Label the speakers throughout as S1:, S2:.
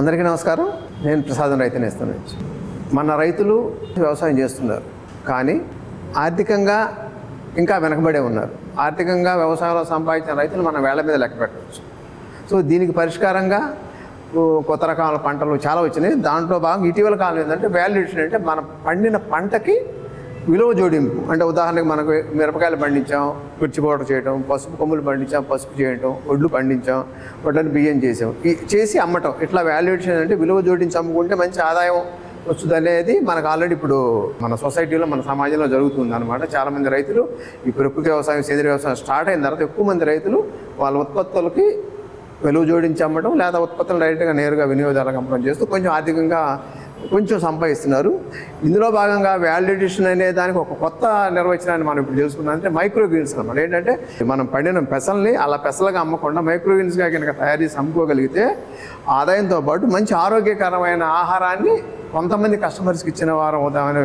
S1: అందరికీ నమస్కారం. నేను ప్రసాదం రైతు నేస్తాను. మన రైతులు వ్యవసాయం చేస్తున్నారు. కానీ ఆర్థికంగా ఇంకా వెనకబడే ఉన్నారు. ఆర్థికంగా వ్యవసాయంలో సంపాదించిన రైతులు మనం వేళ్ళ మీద లెక్క పెట్టవచ్చు. సో దీనికి పరిష్కారంగా కొత్త రకాల పంటలు చాలా వచ్చినాయి. దాంట్లో భాగం ఇటీవల కాలం ఏంటంటే వాల్యుయేషన్ అంటే మన పండిన పంటకి విలువ జోడింపు. అంటే ఉదాహరణకు మనకు మిరపకాయలు పండించాం మిర్చి పౌడర్ చేయటం పసుపు కొమ్ములు పండించాం పసుపు చేయటం ఒడ్లు పండించాం వడ్లను బియ్యం చేసాం. ఈ చేసి అమ్మటం. ఇట్లా వాల్యుయేషన్ అంటే విలువ జోడించి అమ్ముకుంటే మంచి ఆదాయం వస్తుంది అనేది మనకు ఆల్రెడీ ఇప్పుడు మన సొసైటీలో మన సమాజంలో జరుగుతుంది అనమాట చాలామంది రైతులు ఈ ప్రకృతి వ్యవసాయం సేంద్రీయ వ్యవసాయం స్టార్ట్ అయిన తర్వాత ఎక్కువ మంది రైతులు వాళ్ళ ఉత్పత్తులకి వెలువ జోడించి అమ్మడం లేదా ఉత్పత్తులు డైరెక్ట్గా నేరుగా వినియోగదారులకు అమ్మడం చేస్తూ కొంచెం ఆర్థికంగా కొంచెం సంపాదిస్తున్నారు. ఇందులో భాగంగా వ్యాలిడేషన్ అనే దానికి ఒక కొత్త నిర్వచనాన్ని మనం ఇప్పుడు తెలుసుకున్నాం. అంటే మైక్రోగ్రీన్స్ అనమాట ఏంటంటే మనం పండిన పెసల్ని అలా పెసలుగా అమ్మకుండా మైక్రో గ్రీన్స్గా కనుక తయారు చేసి అమ్ముకోగలిగితే ఆదాయంతో పాటు మంచి ఆరోగ్యకరమైన ఆహారాన్ని కొంతమంది కస్టమర్స్కి ఇచ్చిన వారు అవుతామనే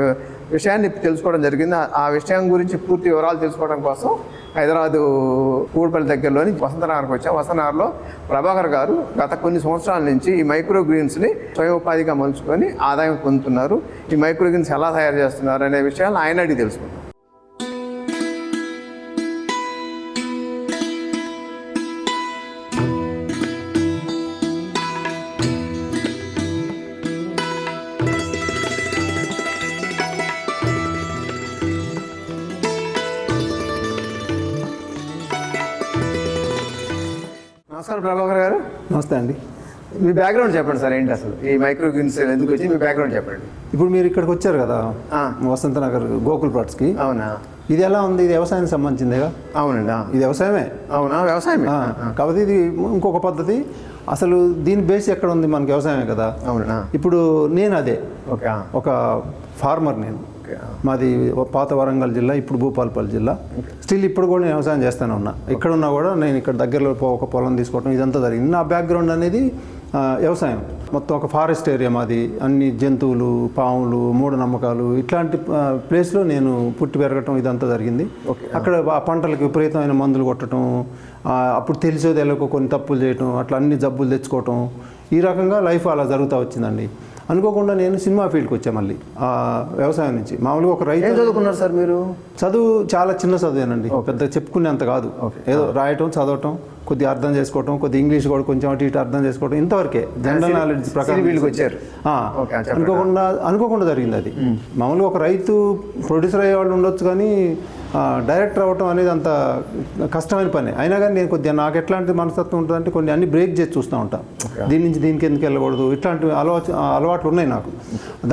S1: విషయాన్ని తెలుసుకోవడం జరిగింది. ఆ- విషయం గురించి పూర్తి వివరాలు తెలుసుకోవడం కోసం హైదరాబాదు కూడపల్లి దగ్గరలోని వసంతనగర్కి వచ్చాం. వసంతనగర్లో ప్రభాకర్ గారు గత కొన్ని సంవత్సరాల నుంచి ఈ మైక్రో గ్రీన్స్ని స్వయం ఉపాధిగా మలుచుకొని ఆదాయం పొందుతున్నారు. ఈ మైక్రో గ్రీన్స్ ఎలా తయారు చేస్తున్నారు అనే విషయాలు ఆయన అడిగి తెలుసుకుందాం. ప్రభాకర్ గారు?
S2: నమస్తే అండి.
S1: మీ బ్యాక్గ్రౌండ్ చెప్పండి సార్ ఏంటి అసలు? ఈ మైక్రో గ్రీన్స్ ఎందుకు వచ్చి మీ బ్యాక్గ్రౌండ్ చెప్పండి.
S2: ఇప్పుడు మీరు ఇక్కడికి వచ్చారు కదా. వసంత నగర్ గోకుల్ ప్లాట్స్కి.
S1: అవునా?
S2: ఇది ఎలా ఉంది? ఇది వ్యవసాయానికి సంబంధించిందేగా?
S1: అవునండి.
S2: ఇది వ్యవసాయమే.
S1: అవునా? వ్యవసాయమే?
S2: కాకపోతే ఇది ఇంకొక పద్ధతి. అసలు దీని బేస్ ఎక్కడ ఉంది? మనకి వ్యవసాయమే కదా.
S1: అవునా?
S2: ఇప్పుడు నేను అదే. ఒక ఫార్మర్ నేను. మాది పాత వరంగల్ జిల్లా ఇప్పుడు భూపాలపల్లి జిల్లా. స్టిల్ ఇప్పుడు కూడా నేను వ్యవసాయం చేస్తానే ఉన్నా. ఇక్కడ ఉన్నా కూడా నేను ఇక్కడ దగ్గరలో పో- ఒక పొలం తీసుకోవడం ఇదంతా జరిగింది. నా బ్యాక్గ్రౌండ్ అనేది వ్యవసాయం. మొత్తం ఒక ఫారెస్ట్ ఏరియా మాది. అన్ని జంతువులు పాములు మూఢనమ్మకాలు ఇట్లాంటి ప్లేస్లో నేను పుట్టి పెరగటం ఇదంతా జరిగింది. అక్కడ ఆ పంటలకు విపరీతమైన మందులు కొట్టడం అప్పుడు తెలిసో తెలియక కొన్ని తప్పులు చేయటం అట్లా అన్ని జబ్బులు తెచ్చుకోవటం ఈ రకంగా లైఫ్ అలా జరుగుతూ వచ్చిందండి. అనుకోకుండా నేను సినిమా ఫీల్డ్కి వచ్చా మళ్ళీ ఆ వ్యవసాయం నుంచి. మామూలుగా ఒక రైతు
S1: చదువుకున్నారు సార్ మీరు?
S2: చదువు చాలా చిన్న చదివేనండి. పెద్ద చెప్పుకునేంత కాదు. ఏదో రాయటం చదవటం. కొద్దిగా అర్థం చేసుకోవటం కొద్ది ఇంగ్లీష్ కూడా కొంచెం అటు ఇటు అర్థం చేసుకోవటం ఇంతవరకే జనరల్ నాలెడ్జ్ ప్రకారం
S1: ఫీల్డ్కి వచ్చారు.
S2: అనుకోకుండా అనుకోకుండా జరిగింది అది. మామూలుగా ఒక రైతు ప్రొడ్యూసర్ అయ్యే వాళ్ళు ఉండొచ్చు కానీ డైరెక్టర్ అవ్వటం అనేది అంత కష్టమైన పని. అయినా కానీ నేను కొద్దిగా నాకు ఎట్లాంటి మనస్తత్వం ఉంటుందంటే కొన్ని అన్ని బ్రేక్ చేసి చూస్తూ ఉంటా. దీని నుంచి దీనికి ఎందుకు వెళ్ళకూడదు? ఇట్లాంటి అలవాటు అలవాట్లు ఉన్నాయి నాకు.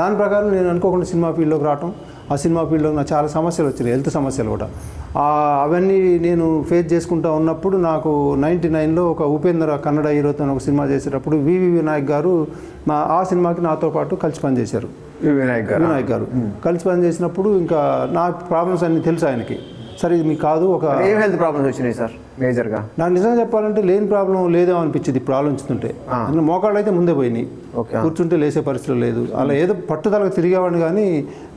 S2: దాని ప్రకారం నేను అనుకోకుండా సినిమా ఫీల్డ్లోకి రావటం ఆ సినిమా ఫీల్డ్లో నాకు చాలా సమస్యలు వచ్చినాయి హెల్త్ సమస్యలు కూడా. ఆ, అవన్నీ నేను ఫేస్ చేసుకుంటూ ఉన్నప్పుడు నాకు నైంటీ నైన్లో ఒక ఉపేంద్ర కన్నడ హీరోతో ఒక సినిమా చేసేటప్పుడు వివి వినాయక్ గారు మా ఆ సినిమాకి నాతో పాటు కలిసి పనిచేశారు.
S1: వి వినాయక్ గారు?
S2: వినాయక్ గారు. కలిసి పనిచేసినప్పుడు ఇంకా నా ప్రాబ్లమ్స్ అన్ని తెలుసు ఆయనకి. సరే ఇది మీకు కాదు ఒక
S1: ఏం హెల్త్ ప్రాబ్లమ్స్ వచ్చినాయి సార్ మేజర్గా?
S2: నాకు నిజంగా చెప్పాలంటే లేని ప్రాబ్లం లేదేమో అనిపించింది ఇప్పుడు ఆలోచిస్తుంటే. అందులో మోకాళ్ళు అయితే ముందే పోయినాయి.
S1: ఓకే.
S2: కూర్చుంటే లేసే పరిస్థితి లేదు. అలా ఏదో పట్టుదలకు తిరిగేవాడిని కానీ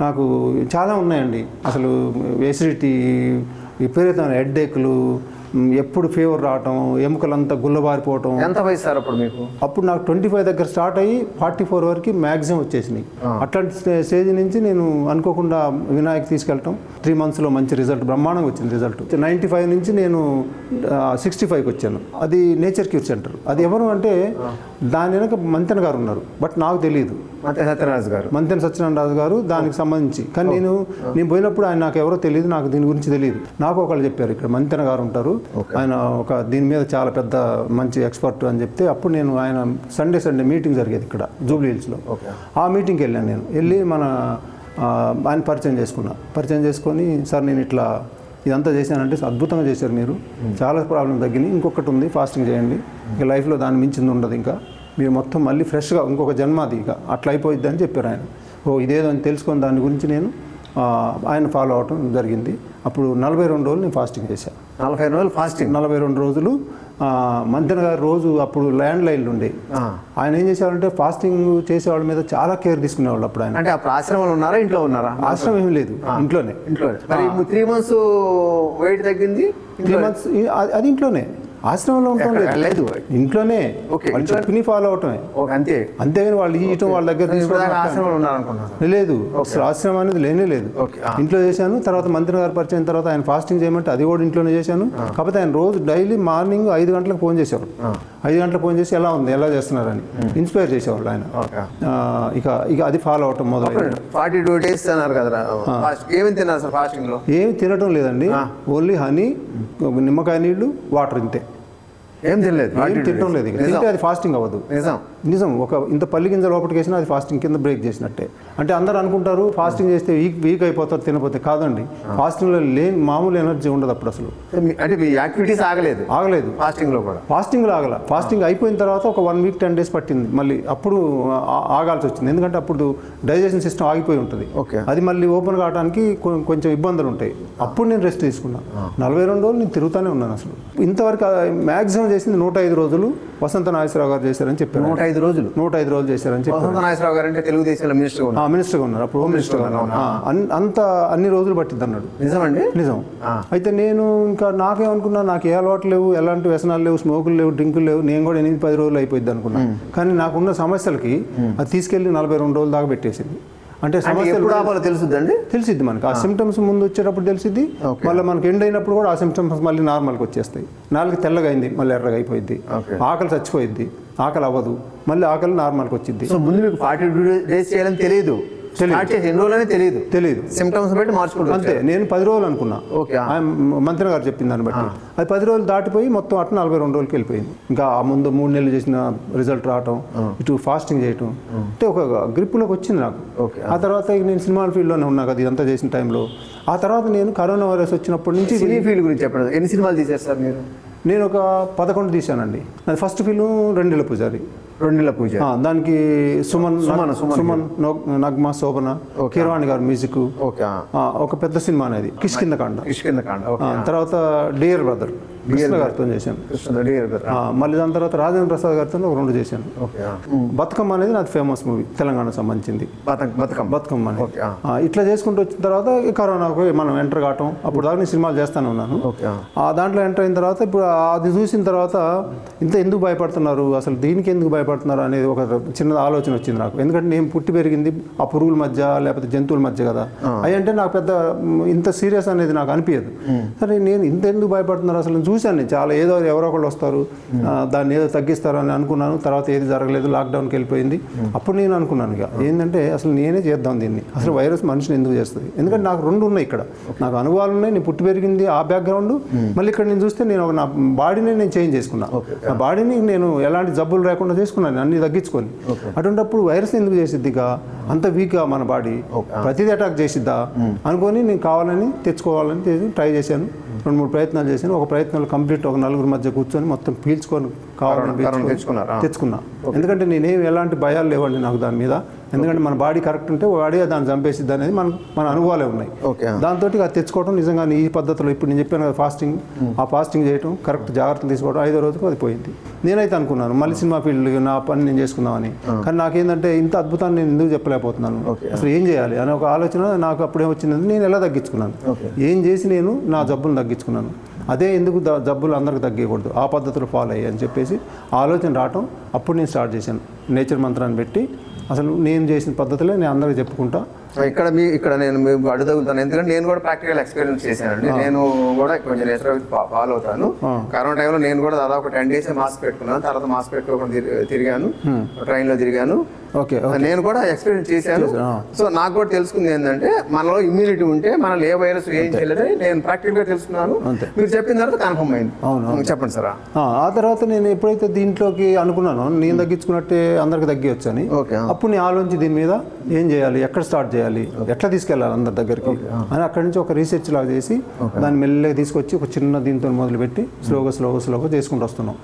S2: నాకు చాలా ఉన్నాయండి. అసలు ఎసిడిటీ విపరీతమైన హెడ్ఏక్లు ఎప్పుడు ఫీవర్ రావటం ఎముకలంతా గుల్లబారిపోవటం.
S1: ఎంత వయసు సార్ అప్పుడు మీకు?
S2: అప్పుడు నాకు ట్వంటీ ఫైవ్ దగ్గర స్టార్ట్ అయ్యి ఫార్టీ ఫోర్ వరకు మ్యాక్సిమం వచ్చేసినాయి. అట్లాంటి స్టేజ్ నుంచి నేను అనుకోకుండా వినాయక్ తీసుకెళ్ళటం. త్రీ మంత్స్లో మంచి రిజల్ట్ బ్రహ్మాండంగా వచ్చింది రిజల్ట్. నైంటీ ఫైవ్ నుంచి నేను సిక్స్టీ ఫైవ్కి వచ్చాను. అది నేచర్ క్యూర్ సెంటర్. అది ఎవరు అంటే దాని వెనక మంతెన గారు ఉన్నారు. బట్ నాకు తెలియదు
S1: సత్యనారాజు గారు.
S2: మంతెన సత్యనారాజు గారు దానికి సంబంధించి. కానీ నేను నేను పోయినప్పుడు ఆయన నాకు ఎవరో తెలియదు నాకు దీని గురించి తెలియదు నాకు ఒకళ్ళు చెప్పారు ఇక్కడ మంతెన గారు ఉంటారు. ఆయన ఒక దీని మీద చాలా పెద్ద మంచి ఎక్స్పర్ట్ అని చెప్తే అప్పుడు నేను ఆయన సండే సండే మీటింగ్ జరిగేది ఇక్కడ జూబ్లీ హిల్స్లో. ఆ మీటింగ్కి వెళ్ళాను నేను. వెళ్ళి మన ఆయన పరిచయం చేసుకున్నా. పరిచయం చేసుకొని సార్ నేను ఇట్లా ఇదంతా చేశానంటే అద్భుతంగా చేశారు మీరు. చాలా ప్రాబ్లం తగ్గినాయి ఇంకొకటి ఉంది ఫాస్టింగ్ చేయండి. ఇక లైఫ్లో దాని మించింది ఉండదు ఇంకా. మీరు మొత్తం మళ్ళీ ఫ్రెష్గా ఇంకొక జన్మ అది ఇక. అట్లా అయిపోయిద్ది అని చెప్పారు ఆయన. ఓ ఇదేదో అని తెలుసుకొని దాని గురించి నేను ఆయన ఫాలో అవటం జరిగింది. అప్పుడు నలభై రెండు రోజులు నేను ఫాస్టింగ్ చేశాను
S1: నలభై రోజులు ఫాస్టింగ్
S2: నలభై రెండు రోజులు మంతెన గారు రోజు అప్పుడు ల్యాండ్ లైన్లు ఉండే ఆయన ఏం చేసేవాళ్ళంటే ఫాస్టింగ్ చేసేవాళ్ళ మీద చాలా కేర్ తీసుకునేవాళ్ళు అప్పుడు ఆయన.
S1: అంటే అప్పుడు ఆశ్రమంలో ఉన్నారా ఇంట్లో ఉన్నారా?
S2: ఆశ్రమం ఏమీ లేదు ఇంట్లోనే.
S1: ఇంట్లో మరి త్రీ మంత్స్ వెయిట్ తగ్గింది
S2: త్రీ మంత్స్ అది ఇంట్లోనే. ఆశ్రమంలో ఉండటం
S1: ఎక్కడ?
S2: లేదు
S1: లేదు.
S2: ఇంట్లోనే.
S1: ఓకే,
S2: వాళ్ళు చెప్పిన ఫాలో అవటమే.
S1: అంతే.
S2: అంతేగాని వాళ్ళు ఇయటం వాళ్ళ దగ్గర తీసుకోవడం లేదు. అసలు ఆశ్రమం అనేది లేనే లేదు. ఇంట్లో చేశాను తర్వాత మంత్రి గారు పరిచయం తర్వాత ఆయన ఫాస్టింగ్ చేయమంటే అది కూడా ఇంట్లోనే చేశాను. కాకపోతే ఆయన రోజు డైలీ మార్నింగ్ ఐదు గంటలకు ఫోన్ చేసేవాడు ఐదు గంటలకు ఫోన్ చేసి ఎలా ఉంది ఎలా చేస్తున్నారని ఇన్స్పైర్ చేసేవాళ్ళు ఆయన. ఇక ఇక అది ఫాలో అవటం మొదలైంది.
S1: ఫార్టీ టూ డేస్ అన్నారు కదా ఏమేమి తిన్నారు సార్ ఫాస్టింగ్లో
S2: ఏమి తినటం లేదండి. ఓన్లీ హనీ నిమ్మకాయ నీళ్ళు వాటర్ ఇంతే.
S1: ఏం తినలేదు.
S2: ఏం తినటం లేదు ఇక. తింటే అది ఫాస్టింగ్ అవ్వదు.
S1: నిజం.
S2: నిజం. ఒక ఇంత పల్లి గింజ లోపలికి వేసినా అది ఫాస్టింగ్ కింద బ్రేక్ చేసినట్టే. అంటే అందరూ అనుకుంటారు ఫాస్టింగ్ చేస్తే వీక్ వీక్ అయిపోతారు తినపోతే. కాదండి. ఫాస్టింగ్లో లేని మామూలు ఎనర్జీ ఉండదు అప్పుడు అసలు.
S1: అంటే మీ యాక్టివిటీస్ ఆగలేదు.
S2: ఆగలేదు.
S1: ఫాస్టింగ్లో కూడా.
S2: ఫాస్టింగ్ ఆగల. ఫాస్టింగ్ అయిపోయిన తర్వాత ఒక వన్ వీక్ టెన్ డేస్ పట్టింది. మళ్ళీ అప్పుడు ఆగాల్సి వచ్చింది. ఎందుకంటే అప్పుడు డైజెషన్ సిస్టమ్ ఆగిపోయి ఉంటుంది.
S1: ఓకే.
S2: అది మళ్ళీ ఓపెన్ కావడానికి కొంచెం ఇబ్బందులు ఉంటాయి. అప్పుడు నేను రెస్ట్ తీసుకున్నా. నలభై రెండు రోజులు నేను తిరుగుతూనే ఉన్నాను అసలు. ఇంతవరకు మ్యాక్సిమం చేసింది నూట ఐదు రోజులు వసంత నాగేశ్వరరావు గారు చేశారని చెప్పారు.
S1: నూట ఐదు రోజులు?
S2: నూట ఐదు రోజులు చేశారని చెప్పారు.
S1: వసంత నాగేశ్వరరావు గారు అంటే తెలుగుదేశంలో మినిస్టర్
S2: మినిస్టర్గా ఉన్నారు. అప్పుడు హోమ్ అన్- అంత అన్ని రోజులు పట్టింది అన్నాడు.
S1: నిజమండి?
S2: నిజం. అయితే నేను ఇంకా నాకేమనుకున్నా నాకు ఏ అలవాటు లేవు ఎలాంటి వ్యసనాలు లేవు స్మోకులు లేవు డ్రింకులు లేవు నేను కూడా ఎనిమిది పది రోజులు అయిపోయింది అనుకున్నా. కానీ నాకున్న సమస్యలకి అది తీసుకెళ్ళి నలభై రెండు రోజుల దాకా పెట్టేసింది. అంటే సమస్యలు
S1: ఎప్పుడు ఆపాలో తెలుసుద్దండి?
S2: తెలిసిద్ది మనకి. ఆ సిమ్టమ్స్ ముందు వచ్చేటప్పుడు తెలిసిద్ది. మళ్ళీ మనకి ఎండ్ అయినప్పుడు కూడా ఆ సిమ్టమ్స్ మళ్ళీ నార్మల్కి వచ్చేస్తాయి. నాలుగు తెల్లగా అయింది మళ్ళీ ఎర్రగా అయిపోయింది. ఆకలి చచ్చిపోయింది ఆకలి అవ్వదు మళ్ళీ ఆకలి నార్మల్కి వచ్చింది
S1: సో ముందు మీకు ఫార్టీ డేస్ చేయాలని తెలియదు. స్టార్ట్ చేసి ఎన్ని రోజులని తెలియదు
S2: తెలియదు
S1: సిమ్టమ్స్ బట్టి మార్చుకుంటారు
S2: అంతే నేను పది రోజులు అనుకున్నా.
S1: ఓకే.
S2: ఆయన మంత్రి గారు చెప్పిన దాన్ని బట్టి. అది పది రోజులు దాటిపోయి మొత్తం అట్లా నలభై రెండు రోజులకి వెళ్ళిపోయింది. ఇంకా ఆ ముందు మూడు నెలలు చేసిన రిజల్ట్ రావటం ఇటు ఫాస్టింగ్ చేయటం అంటే ఒక గ్రిప్లోకి వచ్చింది నాకు.
S1: ఓకే.
S2: ఆ తర్వాత నేను సినిమాల ఫీల్డ్లోనే ఉన్నా కదా ఇదంతా చేసిన టైంలో. ఆ తర్వాత నేను కరోనా వైరస్ వచ్చినప్పటి నుంచి
S1: సినీ ఫీల్డ్ గురించి చెప్పండి. ఎన్ని సినిమాలు తీశారు సార్ మీరు?
S2: నేను ఒక పదకొండు తీశానండి. నాది ఫస్ట్ ఫిల్మ్ రెండేళ్ళ పూజారి.
S1: రెండేళ్ళ పూజ.
S2: దానికి సుమన్
S1: సుమన్, సుమన్
S2: నగ్మా శోభన కీరవాణి గారు మ్యూజిక్.
S1: ఓకే
S2: ఒక పెద్ద సినిమా అనేది కిష్కింద
S1: కిష్కింద కాండ. ఓకే
S2: ఆ, తర్వాత డియర్ బ్రదర్ కృష్ణ గారితో చేశాను. మళ్ళీ దాని తర్వాత రాజేంద్ర ప్రసాద్ గారితో ఒక రెండు చేశాను. బతుకమ్మ అనేది నాది ఫేమస్ మూవీ తెలంగాణకు సంబంధించింది.
S1: బతక బతుకమ్మ.
S2: బతుకమ్మ అనేది. ఇట్లా చేసుకుంటూ వచ్చిన తర్వాత కరోనాకు మనం ఎంటర్ కావటం అప్పుడు దాకా నేను సినిమాలు చేస్తానే ఉన్నాను.
S1: ఆ.
S2: దాంట్లో ఎంటర్ అయిన తర్వాత ఇప్పుడు అది చూసిన తర్వాత ఇంత ఎందుకు భయపడుతున్నారు? అసలు దీనికి ఎందుకు భయపడుతున్నారు అనేది ఒక చిన్న ఆలోచన వచ్చింది నాకు. ఎందుకంటే నేను పుట్టి పెరిగింది ఆ పురుగుల మధ్య లేకపోతే జంతువుల మధ్య కదా. అవి అంటే నాకు పెద్ద ఇంత సీరియస్ అనేది నాకు అనిపించదు. సరే నేను ఇంత ఎందుకు భయపడుతున్నారు? అసలు నేను చూశాను నేను చాలా ఏదో ఎవరో ఒకళ్ళు వస్తారు. దాన్ని ఏదో తగ్గిస్తారు అని అనుకున్నాను. తర్వాత ఏది జరగలేదు లాక్డౌన్కి వెళ్ళిపోయింది. అప్పుడు నేను అనుకున్నాను ఇక. ఏంటంటే అసలు నేనే చేద్దాం దీన్ని. అసలు వైరస్ మనిషిని ఎందుకు చేస్తుంది? ఎందుకంటే నాకు రెండు ఉన్నాయి ఇక్కడ. నాకు అనుభవాలు ఉన్నాయి నేను పుట్టి పెరిగింది ఆ బ్యాక్గ్రౌండ్ మళ్ళీ ఇక్కడ నేను చూస్తే నేను నా బాడీని నేను చేంజ్ చేసుకున్నా. నా బాడీని నేను ఎలాంటి జబ్బులు లేకుండా చేసుకున్నాను అన్ని తగ్గించుకొని. అటువంటిప్పుడు వైరస్ ఎందుకు చేసిద్ది ఇక అంత వీక్గా మన బాడీ. ప్రతిదీ అటాక్ చేసిద్దా? అనుకొని నేను కావాలని తెచ్చుకోవాలని ట్రై చేశాను. రెండు మూడు ప్రయత్నాలు చేశాను. ఒక ప్రయత్నంలో కంప్లీట్ ఒక నలుగురు మధ్య కూర్చొని మొత్తం పీల్చుకొని
S1: తెచ్చుకున్నారా?
S2: తెచ్చుకున్నా. ఎందుకంటే నేనేం ఎలాంటి భయాలు లేవండి నాకు దాని మీద. ఎందుకంటే మన బాడీ కరెక్ట్ ఉంటే బాడీ దాన్ని చంపేసిద్ది అనేది మన మన అనుభవాలే ఉన్నాయి. దాంతో అది తెచ్చుకోవడం నిజంగా ఈ పద్ధతిలో ఇప్పుడు నేను చెప్పాను కదా ఫాస్టింగ్. ఆ ఫాస్టింగ్ చేయడం కరెక్ట్ జాగ్రత్తలు తీసుకోవడం ఐదో రోజుకు అది పోయింది. నేనైతే అనుకున్నాను మళ్ళీ సినిమా ఫీల్డ్ నా పని నేను చేసుకుందామని. కానీ నాకేంటంటే ఇంత అద్భుతాన్ని నేను ఎందుకు చెప్పలేకపోతున్నాను. అసలు ఏం చేయాలి? అనే ఒక ఆలోచన నాకు అప్పుడే వచ్చిందంటే నేను ఎలా తగ్గించుకున్నాను. ఏం చేసి నేను నా జబ్బులను తగ్గించుకున్నాను? అదే ఎందుకు జబ్బులు అందరికి తగ్గకూడదు ఆ పద్ధతిలో ఫాలో అయ్యి అని చెప్పేసి ఆలోచన రావటం అప్పుడు నేను స్టార్ట్ చేశాను. నేచర్ మంత్రాన్ని పెట్టి అసలు నేను చేసిన పద్ధతిలో నేను అందరికి చెప్పుకుంటా.
S1: ఇక్కడ మీ ఇక్కడ నేను అడుగుతాను ఎందుకంటే నేను కూడా ప్రాక్టికల్ ఎక్స్పీరియన్స్ చేశానండి నేను కూడా కొంచెం నేచర్ ఫాలో అవుతాను. కరోనా టైంలో నేను కూడా దాదాపు టెన్ డేస్ మాస్క్ పెట్టుకున్నాను. తర్వాత మాస్క్ పెట్టుకోకుండా తిరిగి- తిరిగాను. ట్రైన్లో తిరిగాను.
S2: ఓకే
S1: నేను కూడా ఎక్స్పీరియన్స్ చేశాను. సో నాకు కూడా తెలుసుకుంది ఏంటంటే మనలో ఇమ్యూనిటీ ఉంటే మనలో ఏ వైరస్ ఏం చేయలేదని నేను ప్రాక్టికల్గా తెలుసుకున్నాను. మీరు చెప్పిన తర్వాత కన్ఫర్మ్ అయింది.
S2: అవును,
S1: చెప్పండి సార్.
S2: ఆ తర్వాత నేను ఎప్పుడైతే దీంట్లోకి అనుకున్నానో నేను తగ్గించుకున్నట్టే అందరికి తగ్గవచ్చు అని అప్పుడు నేను ఆలోచించి దీని మీద ఏం చేయాలి ఎక్కడ స్టార్ట్ చేయాలి ఎట్లా తీసుకెళ్ళాలి అందరి దగ్గరికి అని అక్కడి నుంచి ఒక రీసెర్చ్ లాగా చేసి దాన్ని మెల్లగా తీసుకొచ్చి ఒక చిన్న దీంతో మొదలుపెట్టి స్లోగా స్లోగా స్లోగా చేసుకుంటూ వస్తున్నాం.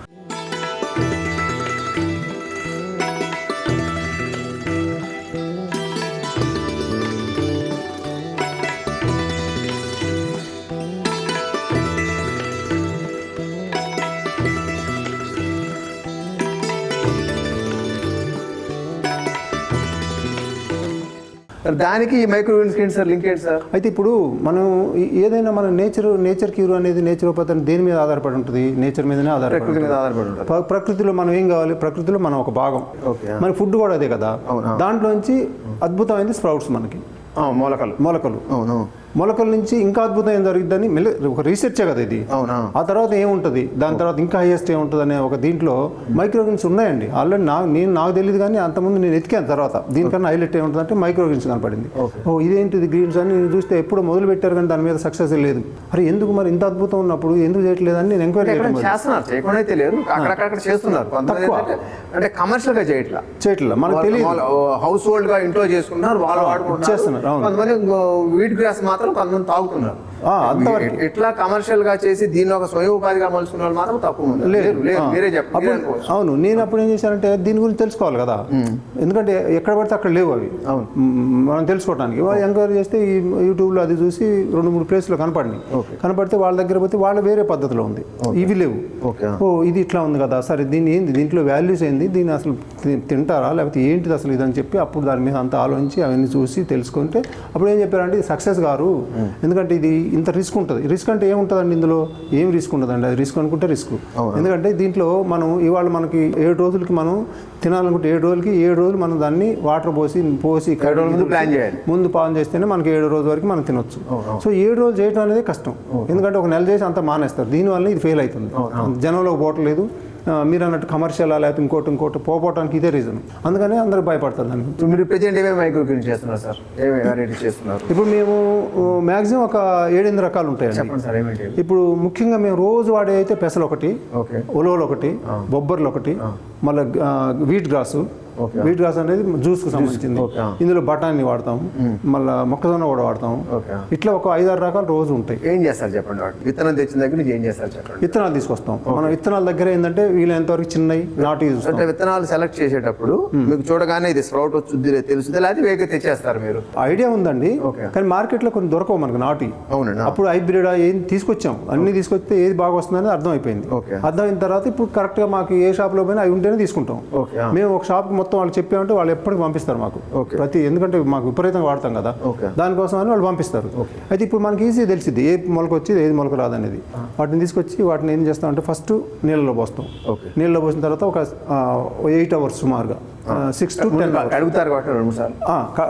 S1: దానికి ఈ మైక్రో ఏంటి సార్? లింక్ ఏంటి సార్?
S2: అయితే ఇప్పుడు మనం ఏదైనా మన నేచర్ నేచర్ క్యూర్ అనేది నేచర్ ఉపతనం దేని మీద ఆధారపడి ఉంటుంది? నేచర్ మీదనే ఆధారపడి
S1: మీద
S2: ఉంటుంది.
S1: ఆధారపడి
S2: ప్ర- ప్రకృతిలో మనం ఏం కావాలి? ప్రకృతిలో మనం ఒక భాగం.
S1: ఓకే
S2: మన ఫుడ్ కూడా అదే కదా. దాంట్లోంచి అద్భుతమైనది స్ప్రౌట్స్ మనకి.
S1: మూలకలు.
S2: మొలకలు.
S1: అవును.
S2: మొలకల నుంచి ఇంకా అద్భుతం ఏం జరుగుతుందని మెల్ల ఒక రీసెర్చే కదా ఇది.
S1: అవునా?
S2: ఆ తర్వాత ఏముంటుంది? దాని తర్వాత ఇంకా హైయెస్ట్ ఏముంటుంది అనే ఒక దీంట్లో మైక్రోగ్రీన్స్ ఉన్నాయండి. ఆల్రెడీ నా నేను నాకు తెలియదు కానీ అంతకుముందు నేను ఎతికాను తర్వాత. దీనికన్నా హైలైట్ ఏముంటుంది అంటే మైక్రోగ్రీన్స్ కనపడింది. ఓ ఇదేంటిది గ్రీన్స్ అని నేను చూస్తే ఎప్పుడు మొదలు పెట్టారు కానీ దాని మీద సక్సెస్ లేదు. అరే ఎందుకు మరి ఇంత అద్భుతం ఉన్నప్పుడు? ఎందుకు చేయట్లేదు అని నేను ఎంక్వైరీ
S1: చేస్తున్నారు? చేయకుండా అయితే లేరు అక్కడక్కడ చేస్తున్నారు. అంటే కమర్షియల్గా చేయట్లా.
S2: చేయట్లేదు మనకు తెలియదు
S1: హౌస్ హోల్డ్గా ఇంట్లో చేసుకుంటున్నారు వాళ్ళు
S2: చేస్తున్నారు.
S1: కొంతమంది వీట్ గ్రాస్ మాత్రం కొంతమంది తాగుతున్నారు ఇట్లా కమర్షియల్గా చేసి దీన్ని ఒక స్వయం ఉపాధిగా మలుచుకున్న వాళ్ళు మాత్రం మంది. లేరు. మీరే చెప్పండి.
S2: అవును నేను అప్పుడు ఏం చేశానంటే దీని గురించి తెలుసుకోవాలి కదా. ఎందుకంటే ఎక్కడ పడితే అక్కడ లేవు అవి.
S1: అవును.
S2: మనం తెలుసుకోవడానికి వాళ్ళు ఎంక్వైరీ చేస్తే ఈ యూట్యూబ్లో అది చూసి రెండు మూడు ప్లేస్లో కనపడినాయి. కనపడితే వాళ్ళ దగ్గర పోతే వాళ్ళ వేరే పద్ధతిలో ఉంది. ఇవి లేవు.
S1: ఓకే.
S2: ఓ ఇది ఇట్లా ఉంది కదా సరే దీన్ని ఏంది? దీంట్లో వాల్యూస్ ఏంది? దీన్ని అసలు తింటారా? లేకపోతే ఏంటిది అసలు ఇదని చెప్పి అప్పుడు దాని మీద అంత ఆలోచించి అవన్నీ చూసి తెలుసుకుంటే అప్పుడు ఏం చెప్పారంటే ఇది సక్సెస్ గారు ఎందుకంటే ఇది ఇంత రిస్క్ ఉంటుంది. రిస్క్ అంటే ఏముంటుందండి ఇందులో? ఏం రిస్క్ ఉంటుందండి అది రిస్క్ అనుకుంటే రిస్క్. ఎందుకంటే దీంట్లో మనం ఇవాళ మనకి ఏడు రోజులకి మనం తినాలనుకుంటే ఏడు రోజులకి ఏడు రోజులు మనం దాన్ని వాటర్ పోసి పోసి
S1: రోజుల ప్లాన్ చేయాలి.
S2: ముందు పాన్ చేస్తేనే మనకి ఏడు రోజు వరకు మనం తినొచ్చు. సో ఏడు రోజులు చేయడం అనేది కష్టం. ఎందుకంటే ఒక నెల చేసి అంతా మానేస్తారు. దీనివల్ల ఇది ఫెయిల్ అవుతుంది. జనంలోకి పోవట్లేదు మీరు అన్నట్టు కమర్షియల్ లేకపోతే ఇంకోటి ఇంకోటి పోవటానికి ఇదే రీజన్ అందుకనే అందరూ భయపడతారు దాన్ని
S1: మీరు ప్రజెంట్ ఏమేమి మైక్రో గ్రీన్ చేస్తున్నారు సార్? ఏమేమి వెరైటీ చేస్తున్నారు?
S2: ఇప్పుడు మేము మ్యాక్సిమం ఒక ఏడెనిమిది రకాలు ఉంటాయండి.
S1: ఏమేంటి
S2: ఇప్పుడు ముఖ్యంగా మేము రోజు వాడే అయితే పెసలు ఒకటి ఉలవలు ఒకటి బొబ్బర్లు ఒకటి మళ్ళీ వీట్ గ్రాసు. వీట్ గ్రాస్ అనేది జ్యూస్కి సంబంధించింది. ఇందులో బఠానీ వాడతాం మళ్ళీ మొక్కజొన్న కూడా వాడతాం ఇట్లా ఒక ఐదారు రకాలు రోజు ఉంటాయి.
S1: ఏం చేస్తారు చెప్పండి వాటి? విత్తనం తెచ్చిన దగ్గర నుంచి ఏం చేస్తారు చెప్పండి?
S2: విత్తనాలు తీసుకొస్తాం. మనం విత్తనాల దగ్గర ఏంటంటే వీలైనంత వరకు చిన్నవి నాటి
S1: అంటే విత్తనాలు సెలెక్ట్ చేసేటప్పుడు మీకు చూడగానే ఇది స్ప్రౌట్ వచ్చుద్ది తెలుస్తుంది లేకపోతే వేగ తెచ్చేస్తారు మీరు.
S2: ఐడియా ఉందండి. కానీ మార్కెట్లో కొన్ని దొరకవు మనకు నాటి
S1: అవునండి
S2: అప్పుడు హైబ్రిడ్ ఏం తీసుకొచ్చాం. అన్ని తీసుకొస్తే ఏది బాగా వస్తుందని అర్థమైపోయింది.
S1: ఓకే.
S2: అర్థమైన తర్వాత ఇప్పుడు కరెక్ట్గా మాకు ఏ షాప్లో పోయినా అవి ఉంటేనే తీసుకుంటాం. మేము ఒక షాప్కి మొత్తం వాళ్ళు చెప్పామంటే వాళ్ళు ఎప్పటికి పంపిస్తారు మాకు.
S1: ఓకే.
S2: ప్రతి ఎందుకంటే మాకు విపరీతంగా వాడతాం కదా. దానికోసం అని వాళ్ళు పంపిస్తారు. అయితే ఇప్పుడు మనకి ఈజీ తెలిసింది ఏ మొలక వచ్చి ఏది మొలక రాదనేది. వాటిని తీసుకొచ్చి వాటిని ఏం చేస్తామంటే ఫస్ట్ నీళ్ళలో పోస్తాం.
S1: ఓకే.
S2: నీళ్ళలో పోసిన తర్వాత ఒక ఎయిట్ అవర్స్ సుమారుగా. సిక్స్ టు టెన్
S1: అడుగుతారు కాబట్టి రెండు సార్లు.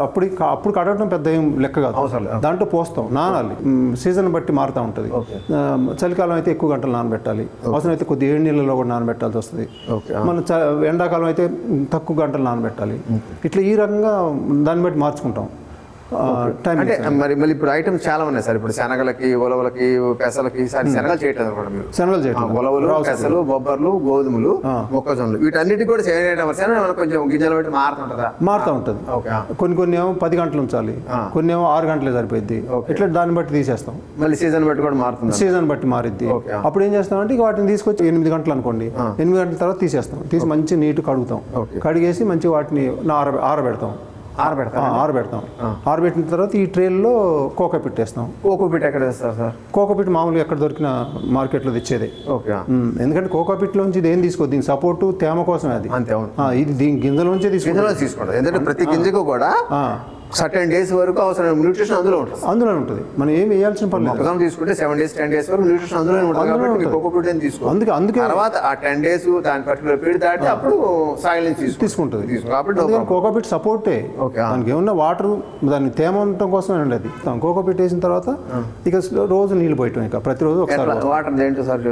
S2: అప్పుడు అప్పుడు కడగడం పెద్ద ఏం లెక్క కాదు.
S1: అవసరం లేదు.
S2: దాంట్లో పోస్తాం నానాలి. సీజన్ బట్టి మారుతూ ఉంటుంది. చలికాలం అయితే ఎక్కువ గంటలు నానబెట్టాలి. అవసరం అయితే కొద్ది ఏడు నీళ్ళలో కూడా నానబెట్టాల్సి వస్తుంది.
S1: ఓకే
S2: మన ఎండాకాలం అయితే తక్కువ గంటలు నానబెట్టాలి. ఇట్లా ఈ రకంగా దాన్ని బట్టి మార్చుకుంటాం. టైం
S1: అంటే మరి మళ్ళీ ఇప్పుడు ఐటమ్స్ చాలా ఉన్నాయి సార్. ఇప్పుడు శనగలకి ఉలవలకి పెసలకి సార్ శనగలు చేయటం అనుకోండి మీరు.
S2: శనగలు చేయటం
S1: ఉలవలు పెసలు బొబ్బర్లు గోధుమలు మొక్కజొన్నలు వీటన్నిటి కూడా చేయడం కొంచెం గింజలు పెట్టి మారుతుంటుందా
S2: మారుతూ ఉంటుంది. కొన్ని కొన్ని ఏమో పది గంటలు ఉంచాలి. కొన్ని ఏమో ఆరు గంటలే సరిపోద్ది ఇట్లా దాన్ని బట్టి తీసేస్తాం.
S1: మళ్ళీ సీజన్ బట్టి కూడా మారుతుంది?
S2: సీజన్ బట్టి మారిద్ది. అప్పుడు ఏం చేస్తామంటే ఇక వాటిని తీసుకొచ్చి ఎనిమిది గంటలు అనుకోండి. ఎనిమిది గంటల తర్వాత తీసేస్తాం. తీసి మంచి నీట్ కడుగుతాం. కడిగేసి మంచి వాటిని ఆర ఆరబెడతాం.
S1: ఆరబెడతారు
S2: ఆ, ఆరబెడతాం. ఆరబెట్టిన తర్వాత ఈ ట్రైల్లో కోక పెట్టేస్తాం
S1: కోకో పిట్ ఎక్కడ వేస్తారు సార్?
S2: కోకోపిట్ మామూలుగా ఎక్కడ దొరికిన మార్కెట్లో తెచ్చేదే.
S1: ఓకే.
S2: ఎందుకంటే కోకోపిట్లోంచి ఇది ఏం తీసుకో దీని సపోర్టు తేమ కోసమే అది.
S1: అంతే
S2: ఇది దీని గింజలోంచే తీసుకో
S1: గింజలో తీసుకుంటారు ఎందుకంటే ప్రతి గింజకు కూడా సర్టెన్ డేస్ వరకు అవసరం న్యూట్రిషన్ అందులో ఉంటుంది.
S2: అందులో ఉంటుంది. మనం ఏం వేయాల్సిన పని
S1: మొక్కజొన్న తీసుకుంటే సెవెన్ డేస్ టెన్ డేస్ వరకు న్యూట్రిషన్ అందులో ఉంటుంది కాబట్టి కోకో పిట్ తీసుకో.
S2: అందుకే అందుకే
S1: తర్వాత ఆ టెన్ డేస్ దాని పర్టికులర్ పీరియడ్ దాటి అప్పుడు సాయిల్ నుంచి తీసుకో.
S2: తీసుకుంటుంది.
S1: తీసుకో. కాబట్టి problem.
S2: Cocopeat సపోర్టే
S1: okay.
S2: దానికి ఏమన్నా వాటర్ దాన్ని తేమ ఉండటం కోసమే ఉండేది. కోకోపిట్ వేసిన తర్వాత ఇక రోజు నీళ్ళు పోయటం ఇక. ప్రతిరోజు ఒకసారి
S1: వాటర్ దేంట్లో సార్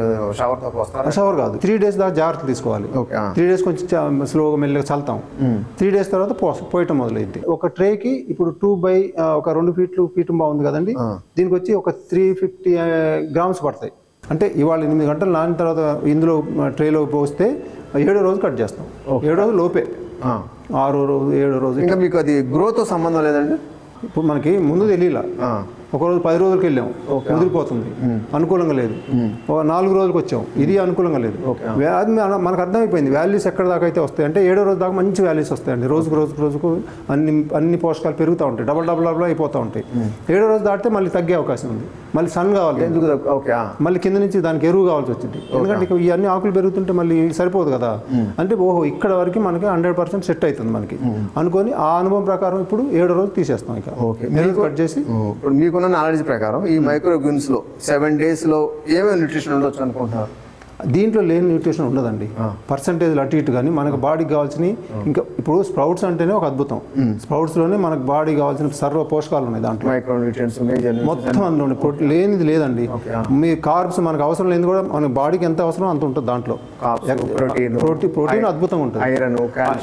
S1: షవర్తో
S2: షవర్ కాదు. త్రీ డేస్ దాకా జాగ్రత్త తీసుకోవాలి. త్రీ డేస్ కొంచెం స్లోగా మెల్లగా చల్తాం త్రీ డేస్ తర్వాత పోయటం మొదలైంది ఒక ట్రేకి ఇప్పుడు టూ బై ఒక రెండు ఫీట్లు ఫీట్ బాగుంది కదండి. దీనికి వచ్చి ఒక త్రీ ఫిఫ్టీ గ్రామ్స్ పడతాయి. అంటే ఇవాళ ఎనిమిది గంటలు నానిన తర్వాత ఇందులో ట్రేలో పోస్తే ఏడో రోజు కట్ చేస్తాం. ఏడో రోజు లోపే. ఆరో రోజు ఏడో రోజు
S1: ఇంకా మీకు అది గ్రోత్ సంబంధం లేదండి?
S2: ఇప్పుడు మనకి ముందు తెలియలా.
S1: ఆ.
S2: ఒక రోజు పది రోజులకి వెళ్ళాం. ముదిరిపోతుంది. అనుకూలంగా లేదు. ఒక నాలుగు రోజులకు వచ్చాం. ఇది అనుకూలంగా లేదు. అది మన- మనకు అర్థమైపోయింది. వాల్యూస్ ఎక్కడ దాకా అయితే వస్తాయి అంటే ఏడో రోజు దాకా మంచి వాల్యూస్ వస్తాయండి. రోజుకు రోజుకు రోజుకు అన్ని అన్ని పోషకాలు పెరుగుతూ ఉంటాయి. డబల్ డబల్ డబల్ అయిపోతూ ఉంటాయి. ఏడో రోజు దాటితే మళ్ళీ తగ్గే అవకాశం ఉంది. మళ్ళీ సన్ కావాలి.
S1: ఎందుకు? ఓకే.
S2: మళ్ళీ కింద నుంచి దానికి ఎరువు కావాల్సి వచ్చింది. ఎందుకంటే ఇక ఇవన్నీ ఆకులు పెరుగుతుంటే మళ్ళీ సరిపోదు కదా. అంటే ఓహో ఇక్కడ వరకు మనకి హండ్రెడ్ పర్సెంట్ సెట్ అవుతుంది మనకి. అనుకొని ఆ అనుభవం ప్రకారం ఇప్పుడు ఏడో రోజు తీసేస్తాం ఇక.
S1: ఓకే.
S2: కట్ చేసి.
S1: ఇప్పుడు మీకున్న నాలెడ్జ్ ప్రకారం ఈ మైక్రో లో సెవెన్ డేస్లో ఏమేమి న్యూట్రిషన్ ఉండొచ్చు అనుకుంటున్నారు?
S2: దీంట్లో లేని న్యూట్రిషన్ ఉండదండి. పర్సంటేజ్ అటు ఇటు కానీ మనకు బాడీకి కావాల్సినవి ఇంకా ఇప్పుడు స్ప్రౌట్స్ అంటేనే ఒక అద్భుతం. స్ప్రౌట్స్లోనే మనకు బాడీ కావాల్సిన సర్వ పోషకాలు ఉన్నాయి దాంట్లో. మొత్తం అందులో. ప్రోటీన్ లేనిది లేదండి. మీ కార్బ్స్ మనకు అవసరం లేనిది కూడా మన బాడీకి ఎంత అవసరం అంత ఉంటుంది దాంట్లో.
S1: ప్రోటీన్
S2: ప్రోటీన్ ప్రోటీన్ అద్భుతం ఉంటుంది.
S1: ఐరన్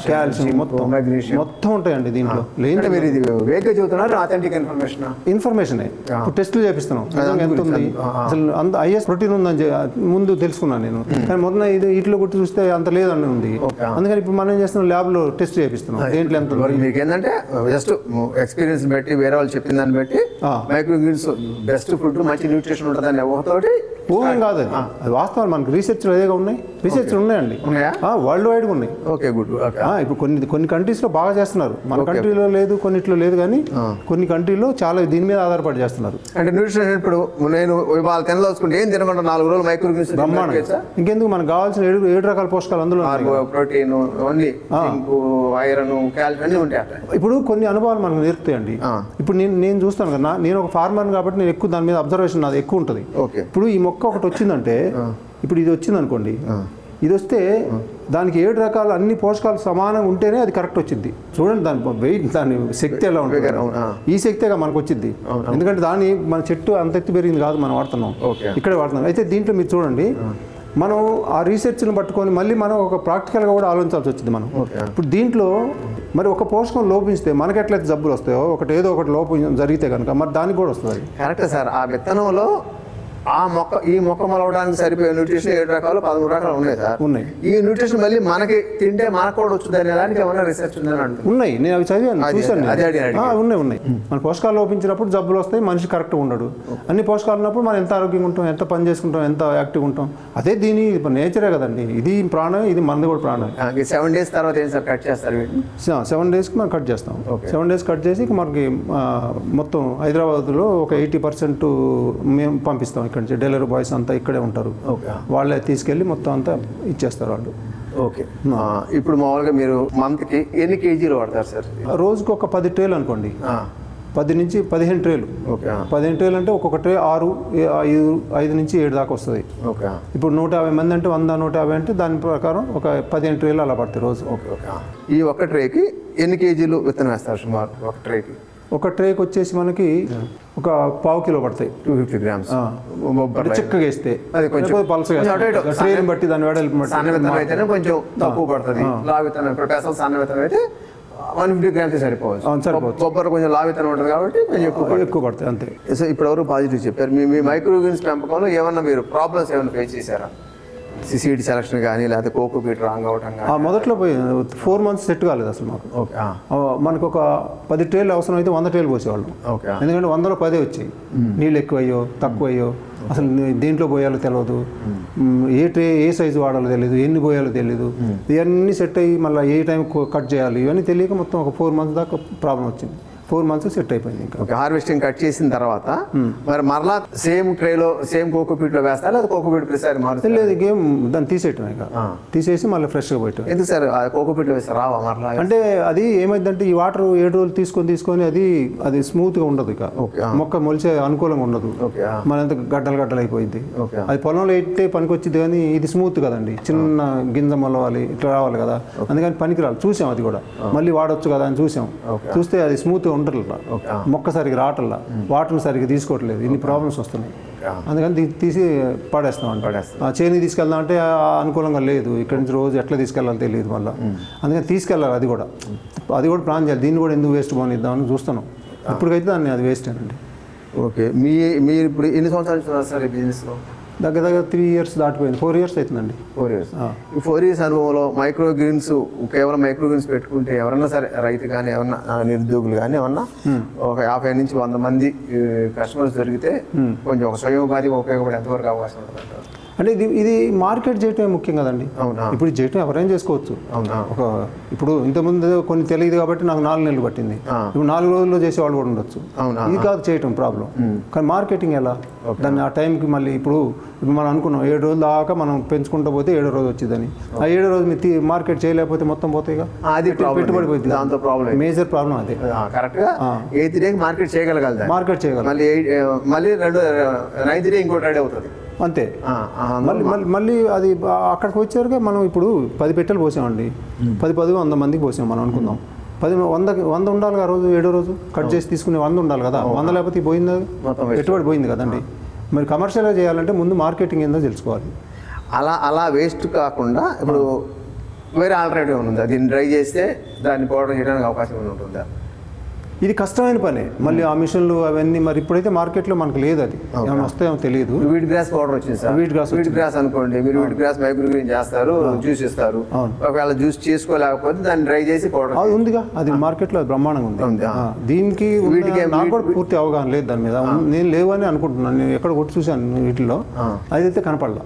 S2: కాల్షియం మొత్తం. మొత్తం ఉంటాయండి దీంట్లో. లేని
S1: మీరు ఇది ఇన్ఫర్మేషన్.
S2: ఇన్ఫర్మేషనే టెస్టులు చేపిస్తున్నాం. ఎంత ఉంది? అసలు అంత ఐఎస్ ప్రోటీన్ ఉందని ముందు తెలుసుకున్నాను నేను. కానీ మొన్న ఇది ఇట్లో కొట్టి చూస్తే అంత లేదని ఉంది. అందుకని ఇప్పుడు మనం ఏం చేస్తున్నాం? ల్యాబ్లో టెస్ట్ చేపిస్తున్నాం. దేంట్లో ఎంత
S1: మీకు ఏంటంటే జస్ట్ ఎక్స్పీరియన్స్ బట్టి వేరే వాళ్ళు చెప్పిన దాన్ని బట్టి. మైక్రో గ్రీన్స్ బెస్ట్ ఫుడ్ మంచి న్యూట్రిషన్ ఉంటుందని ఊహతోటి
S2: ఊహం కాదు. అది వాస్తవాలు మనకి రీసెర్చ్ అదేగా ఉన్నాయి. రీసెర్చ్ ఉన్నాయండి.
S1: ఉన్నాయా?
S2: వరల్డ్ వైడ్ ఉన్నాయి.
S1: ఓకే గుడ్
S2: ఇప్పుడు కొన్ని కొన్ని కంట్రీస్లో బాగా చేస్తున్నారు. మన కంట్రీలో లేదు కొన్నిట్లో లేదు కానీ కొన్ని కంట్రీలో చాలా దీని మీద ఆధారపడి చేస్తున్నారు.
S1: అంటే న్యూట్రిషన్ ఇప్పుడు నేను ఇవాళ తినదలుచుకుంటే ఏం తినకుండా నాలుగు రోజులు మైక్రో
S2: ఇంకెందుకు? మనకు కావాల్సిన ఏడు ఏడు రకాల పోషకాలు అందులో.
S1: ప్రోటీన్ జింక్ ఐరన్ అన్ని ఉంటాయి
S2: ఇప్పుడు కొన్ని అనుభవాలు మనకు నేర్పుతాయండి. ఇప్పుడు నేను నేను చూస్తాను కదా నేను ఒక ఫార్మర్ కాబట్టి నేను ఎక్కువ దాని మీద అబ్జర్వేషన్ నాది ఎక్కువ ఉంటుంది.
S1: ఓకే
S2: ఇప్పుడు ఈ మొక్క ఒకటి వచ్చిందంటే ఇప్పుడు ఇది వచ్చింది అనుకోండి. ఇది వస్తే దానికి ఏడు రకాల అన్ని పోషకాలు సమానంగా ఉంటేనే అది కరెక్ట్ వచ్చింది. చూడండి దాని వెయిట్ దాని శక్తి ఎలా ఉంటుంది? ఈ శక్తిగా మనకు వచ్చింది. ఎందుకంటే దాని మన చెట్టు అంత ఎత్తు పెరిగింది కాదు మనం వాడుతున్నాం. ఇక్కడే వాడుతున్నాం. అయితే దీంట్లో మీరు చూడండి మనం ఆ రీసెర్చ్ని పట్టుకొని మళ్ళీ మనం ఒక ప్రాక్టికల్గా కూడా ఆలోచించాల్సి వచ్చింది మనం. ఇప్పుడు దీంట్లో మరి ఒక పోషకం లోపిస్తే మనకి ఎట్లయితే జబ్బులు వస్తాయో ఒకటి ఏదో ఒకటి లోపం జరిగితే కనుక మరి దానికి కూడా వస్తుంది.
S1: Correct sir. ఆ విత్తనంలో ఆ మొక్క ఈ మొక్క మొలవడానికి సరిపోయే న్యూట్రిషన్ ఏడు రకాలు పదమూడు రకాలు ఉన్నాయి సార్.
S2: ఉన్నాయి.
S1: ఈ న్యూట్రిషన్ మళ్ళీ మనకి తింటే మనకు కూడా వచ్చింది అనే దానికి ఏమైనా రీసెర్చ్ ఉందని అంటుంది
S2: ఉన్నాయి. నేను అవి చదివాను చూశాను. ఆ, ఉన్నాయి ఉన్నాయి. మన పోషకాలు లోపించినప్పుడు జబ్బులు వస్తాయి మనిషి కరెక్ట్గా ఉండడు. అన్ని పోషకాలు ఉన్నప్పుడు మనం ఎంత ఆరోగ్యంగా ఉంటాం ఎంత పని చేసుకుంటాం ఎంత యాక్టివ్గా ఉంటాం అదే దీని నేచరే కదండి. ఇది ప్రాణం ఇది మనది కూడా ప్రాణం.
S1: సెవెన్ డేస్ తర్వాత ఏం సార్ కట్ చేస్తారు
S2: సెవెన్ డేస్కి మనం కట్ చేస్తాం. సెవెన్ డేస్ కట్ చేసి మనకి మొత్తం హైదరాబాద్లో ఒక ఎయిటీ పర్సెంట్ మేము పంపిస్తాం ఇక్కడ నుంచి డెలివరీ బాయ్స్ అంతా ఇక్కడే ఉంటారు.
S1: ఓకే.
S2: వాళ్ళే తీసుకెళ్ళి మొత్తం అంతా ఇచ్చేస్తారు వాళ్ళు.
S1: ఓకే. ఇప్పుడు మామూలుగా మీరు మంత్కి ఎన్ని కేజీలు వాడతారు సార్?
S2: రోజుకి ఒక పది ట్రేలు అనుకోండి. పది నుంచి పదిహేను ట్రేలు. పదిహేను ట్రేలు అంటే ఒక్కొక్క ట్రే ఆరు ఐదు ఐదు నుంచి ఏడు దాకా వస్తుంది. ఇప్పుడు నూట యాభై మంది అంటే వంద నూట యాభై అంటే దాని ప్రకారం ఒక పదిహేను ట్రేలు అలా పడతాయి రోజు.
S1: Okay okay. ఆ. ఈ ఒక్క ట్రేకి ఎన్ని కేజీలు విత్తనం వేస్తారు సుమారు? ఒక ట్రేకి?
S2: ఒక ట్రేకి వచ్చేసి మనకి ఒక పావు కిలో పడతాయి.
S1: టూ ఫిఫ్టీ గ్రామ్స్
S2: చిక్కగా వేస్తే.
S1: అది కొంచెం-
S2: పలసగా. ట్రేని బట్టి దాని బట్టి.
S1: సన్న విత్తనం అయితేనే కొంచెం తక్కువ పడుతుంది. లా విత్తనం ఇప్పుడు పెసలు సన్న విత్తనం అయితే వన్ ఫిఫ్టీ గ్రామ్స్ సరిపోవచ్చు.
S2: సరిపోవచ్చు.
S1: బొబ్బర్ కొంచెం లా విత్తనం ఉంటుంది కాబట్టి కొంచెం ఎక్కువ పడుతుంది.
S2: ఎక్కువ పడతాయి అంతే.
S1: సో ఇప్పుడు ఎవరు పాజిటివ్ చెప్పారు. మీ మీ మైక్రోగ్రీన్స్ పెంపకంలో ఏమన్నా మీరు ప్రాబ్లమ్స్ ఏమైనా ఫేస్ చేశారా? సీడ్ సెలక్షన్ కానీ లేకపోతే కోకో పీట్ రాంగ్ అవటం
S2: ఆ
S1: కానీ
S2: మొదట్లో పోయి ఫోర్ మంత్స్ సెట్ కాలేదు అసలు మాకు.
S1: ఓకే
S2: మనకు ఒక పది ట్రేలు అవసరం అయితే వంద ట్రేలు పోసేవాళ్ళం.
S1: ఓకే.
S2: ఎందుకంటే వందలో పదే వచ్చాయి. నీళ్ళు ఎక్కువయ్యో తక్కువయ్యో అసలు దేంట్లో పోయాలో తెలియదు మ్, ఏ ట్రే ఏ సైజు వాడాలో తెలియదు ఎన్ని పోయాలో తెలియదు ఇవన్నీ సెట్ అయ్యి మళ్ళీ ఏ టైం కట్ చేయాలి ఇవన్నీ తెలియక మొత్తం ఒక ఫోర్ మంత్స్ దాకా ప్రాబ్లం వచ్చింది. ఫోర్ మంత్స్ సెట్ అయిపోయింది ఇంకా.
S1: ఓకే హార్వెస్టింగ్ కట్ చేసిన తర్వాత మరి మరలా సేమ్ ట్రేలో సేమ్ కోకో పీట్లో వేస్తారా లేదా కోకో పీట్ ప్రిసారి మారుతుంది
S2: లేదు గేమ్ దాన్ని తీసేయటం ఇక. తీసేసి మళ్ళీ ఫ్రెష్గా పెట్టాం
S1: ఎందుకు సార్ ఆ కోకో పీట్లో వేస్తే రావా మరలా?
S2: అంటే అది ఏమైందంటే ఈ వాటర్ ఏడు రోజులు తీసుకొని తీసుకొని అది అది స్మూత్గా ఉండదు ఇక. మొక్క మొలిచే అనుకూలంగా ఉండదు. మనంత గడ్డలు గడ్డలు అయిపోయింది
S1: ఓకే
S2: అది పొలంలో ఎట్టే పనికి వచ్చింది కానీ ఇది స్మూత్ కదండి. చిన్న గింజ మొలవాలి ఇట్లా రావాలి కదా. అందుకని పనికి రాలి చూసాం అది కూడా. మళ్ళీ వాడొచ్చు కదా అని చూసాం. చూస్తే అది స్మూత్గా ఉండట్లా. మొక్క సరిగ్గా రావట్లా. వాటర్ని సరిగ్గా తీసుకోవట్లేదు. ఇన్ని ప్రాబ్లమ్స్ వస్తున్నాయి. అందుకని తీసి పడేస్తాం అంట.
S1: పడేస్తాం.
S2: ఆ చేని తీసుకెళ్దాం అంటే అనుకూలంగా లేదు. ఇక్కడి నుంచి రోజు ఎట్లా తీసుకెళ్ళాలో తెలియదు మళ్ళీ. అందుకని తీసుకెళ్ళాలి అది కూడా. అది కూడా ప్లాన్ చేయాలి. దీన్ని కూడా ఎందుకు వేస్ట్ పోనిద్దామని చూస్తున్నాం. ఇప్పటికైతే దాన్ని అది వేస్ట్ అండి.
S1: ఓకే. మీ మీరు ఇప్పుడు ఎన్ని సంవత్సరాలు సార్ ఈ బిజినెస్లో
S2: దగ్గర దగ్గర త్రీ ఇయర్స్ దాటిపోయింది. ఫోర్ ఇయర్స్ అవుతుందండి
S1: ఫోర్ ఇయర్స్. ఈ ఫోర్ ఇయర్స్ అనుభవంలో మైక్రో గ్రీన్స్ కేవలం మైక్రో గ్రీన్స్ పెట్టుకుంటే ఎవరన్నా సరే రైతు కానీ ఎవరన్నా నిరుద్యోగులు కానీ ఎవరన్నా ఒక యాభై నుంచి వంద మంది కస్టమర్స్ దొరికితే కొంచెం ఒక స్వయం ఉపాధికి ఉపయోగపడే ఎంతవరకు అవకాశం ఉంటుంది
S2: అంటే ఇది ఇది మార్కెట్ చేయటమే ముఖ్యం కదండి.
S1: అవునా?
S2: ఇప్పుడు చేయటం ఎవరైనా చేసుకోవచ్చు.
S1: అవునా?
S2: ఒక ఇప్పుడు ఇంతకుముందు కొన్ని తెలియదు కాబట్టి నాకు నాలుగు నెలలు పట్టింది. ఇప్పుడు నాలుగు రోజుల్లో చేసేవాళ్ళు కూడా ఉండొచ్చు.
S1: అవునా?
S2: ఇది కాదు చేయటం ప్రాబ్లం. కానీ మార్కెటింగ్ ఎలా? దాన్ని ఆ టైంకి మళ్ళీ ఇప్పుడు మనం అనుకున్నాం ఏడు రోజుల దాకా మనం పెంచుకుంటూ పోతే ఏడో రోజు వచ్చిందని. ఆ ఏడో రోజు మీరు మార్కెట్ చేయలేకపోతే మొత్తం పోతాయిగా?
S1: అది.
S2: పెట్టుబడి పోయింది
S1: దాంతో ప్రాబ్లం
S2: మేజర్ ప్రాబ్లం అదే.
S1: కరెక్ట్గా ఎయిత్ డేకి మార్కెట్ చేయగలగాలి.
S2: మార్కెట్ చేయగలం.
S1: మళ్ళీ మళ్ళీ రెండు నైన్త్ డే ఇంకోటి రెడీ అవుతుంది
S2: అంతే. మళ్ళీ మళ్ళీ మళ్ళీ అది అక్కడికి వచ్చారుగా మనం ఇప్పుడు పది పెట్టెలు పోసామండి. పది పది వంద మందికి పోసాం మనం అనుకుందాం. పది వంద వంద ఉండాలి ఆ రోజు ఏడో రోజు? కట్ చేసి తీసుకునే వంద ఉండాలి కదా? వంద లేకపోతే పోయింది. పెట్టుబడి పోయింది కదండి. మరి కమర్షియల్గా చేయాలంటే ముందు మార్కెటింగ్ ఏందో తెలుసుకోవాలి.
S1: అలా అలా వేస్ట్ కాకుండా ఇప్పుడు వేరే ఆల్టర్నేటివ్ ఉందా? దీన్ని డ్రై చేస్తే దాన్ని పౌడర్ చేయడానికి అవకాశం ఉంటుందా?
S2: ఇది కష్టమైన పని. మళ్ళీ ఆ మిషన్లు అవన్నీ మరి ఇప్పుడైతే మార్కెట్లో మనకు లేదు అది. ఏమైనా వస్తాయేమో తెలియదు
S1: వీట్ గ్రాస్ పౌడర్ వచ్చింది sir.
S2: Wheat grass
S1: wheat grass అనుకోండి మీరు వీట్ గ్రాస్ మైక్రో గ్రీన్ చేస్తారు జ్యూస్ ఇస్తారు. ఒకవేళ జ్యూస్ చేసుకోలేకపోతే దాన్ని డ్రై చేసి పౌడర్
S2: అది ఉందిగా. అది మార్కెట్లో బ్రహ్మాండంగా ఉంది. దీనికి
S1: వీటికి-
S2: నాకు కూడా పూర్తి అవగాహన లేదు దాని మీద. నేను లేవని అనుకుంటున్నాను. నేను ఎక్కడ కొట్టి చూశాను వీటిలో. అదైతే కనపడలా.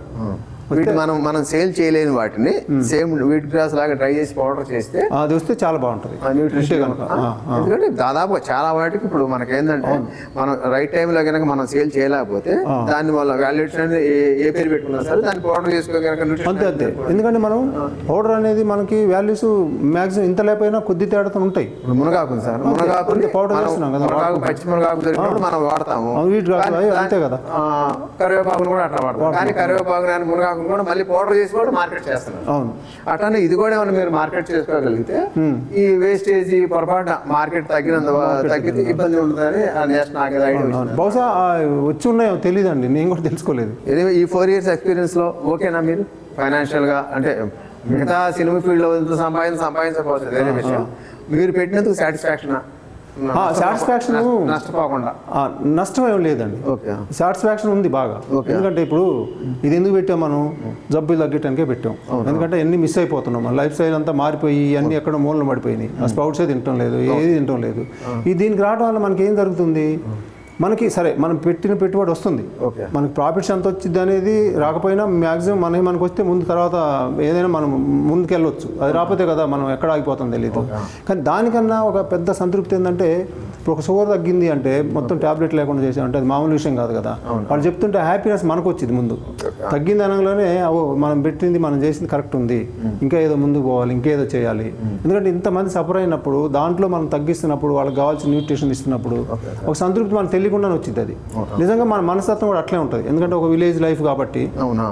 S1: వీటి మనం మనం సేల్ చేయలేని వాటిని సేమ్ వీట్ గ్రాస్ లాగా డ్రై చేసి పౌడర్ చేస్తే
S2: అది వస్తే చాలా బాగుంటుంది.
S1: న్యూట్రిషన్ ఎందుకంటే దాదాపు చాలా వాటికి ఇప్పుడు మనకి ఏంటంటే మనం రైట్ టైంలో కనుక మనం సేల్ చేయలేకపోతే దాన్ని వల్ల వాల్యుయేషన్ అనేది ఏ- పేరు పెట్టుకున్నా సరే దాన్ని పౌడర్ చేసుకో కనుక
S2: అంతే ఎందుకంటే మనం పౌడర్ అనేది మనకి వాల్యూస్ మ్యాక్సిమం ఇంత లేకపోయినా కొద్ది తేడాతో ఉంటాయి.
S1: మునగాకు సార్. మునగాకు
S2: చేస్తున్నాం కదా,
S1: మునగాకు పచ్చి మునగాకు దొరికినప్పుడు మనం వాడతాము.
S2: వీటి అంతే కదా.
S1: కరివేపాకును కూడా అట్లా వాడతాం. కానీ కరివేపాకు కానీ కూడా మళ్ళీ పౌడర్ చేసి కూడా మార్కెట్ చేస్తున్నారు.
S2: అవును.
S1: అట్లానే ఇది కూడా ఏమైనా మీరు మార్కెట్ చేసుకోగలిగితే ఈ వేస్టేజ్ పొరపాటు మార్కెట్ తగ్గినంత తగ్గితే ఇబ్బంది ఉంటుందని నెక్స్ట్ నాకు ఐడియా
S2: బహుశా వచ్చి ఉన్నాయో తెలియదండి నేను కూడా తెలుసుకోలేదు.
S1: ఈ ఫోర్ ఇయర్స్ ఎక్స్పీరియన్స్లో ఓకేనా మీరు? ఫైనాన్షియల్గా అంటే మిగతా సినిమా ఫీల్డ్లో సంపాదించి సంపాదించకపోవచ్చు వేరే విషయం. మీరు పెట్టినందుకు సాటిస్ఫాక్షన్
S2: satisfaction-
S1: నష్టపోకుండా.
S2: నష్టం ఏం లేదండి.
S1: ఓకే.
S2: సాటిస్ఫాక్షన్ ఉంది బాగా. ఎందుకంటే ఇప్పుడు ఇది ఎందుకు పెట్టాం మనం? జబ్బులు తగ్గటానికే పెట్టాం. ఎందుకంటే ఎన్ని మిస్ అయిపోతున్నాం. మన లైఫ్ స్టైల్ అంతా మారిపోయి అన్ని ఎక్కడ మూలన పడిపోయినాయి. ఆ స్పౌట్సే తినటం లేదు ఏది తినటం లేదు. ఈ దీనికి రావడం వల్ల మనకి ఏం జరుగుతుంది మనకి సరే మనం పెట్టిన పెట్టుబడి వస్తుంది. మనకి ప్రాఫిట్స్ ఎంత వచ్చింది అనేది రాకపోయినా మ్యాక్సిమం మనకి మనకు వస్తే ముందు తర్వాత ఏదైనా మనం ముందుకెళ్ళొచ్చు. అది రాకపోతే కదా మనం ఎక్కడ ఆగిపోతాం తెలియదు కానీ దానికన్నా ఒక పెద్ద సంతృప్తి ఏంటంటే ఇప్పుడు ఒక షుగర్ తగ్గింది అంటే మొత్తం టాబ్లెట్ లేకుండా చేసామంటే అది మామూలు విషయం కాదు కదా. వాళ్ళు చెప్తుంటే హ్యాపీనెస్ మనకు వచ్చింది ముందు తగ్గింది అనగానే ఓ మనం పెట్టింది మనం చేసింది కరెక్ట్ ఉంది. ఇంకా ఏదో ముందుకు పోవాలి ఇంకేదో చేయాలి. ఎందుకంటే ఇంతమంది సఫర్ అయినప్పుడు దాంట్లో మనం తగ్గిస్తున్నప్పుడు వాళ్ళకి కావాల్సిన న్యూట్రిషన్ ఇస్తున్నప్పుడు ఒక సంతృప్తి మనకు తెలియకుండానే వచ్చింది అది. నిజంగా మన మనస్తత్వం కూడా అట్లే ఉంటుంది. ఎందుకంటే ఒక విలేజ్ లైఫ్ కాబట్టి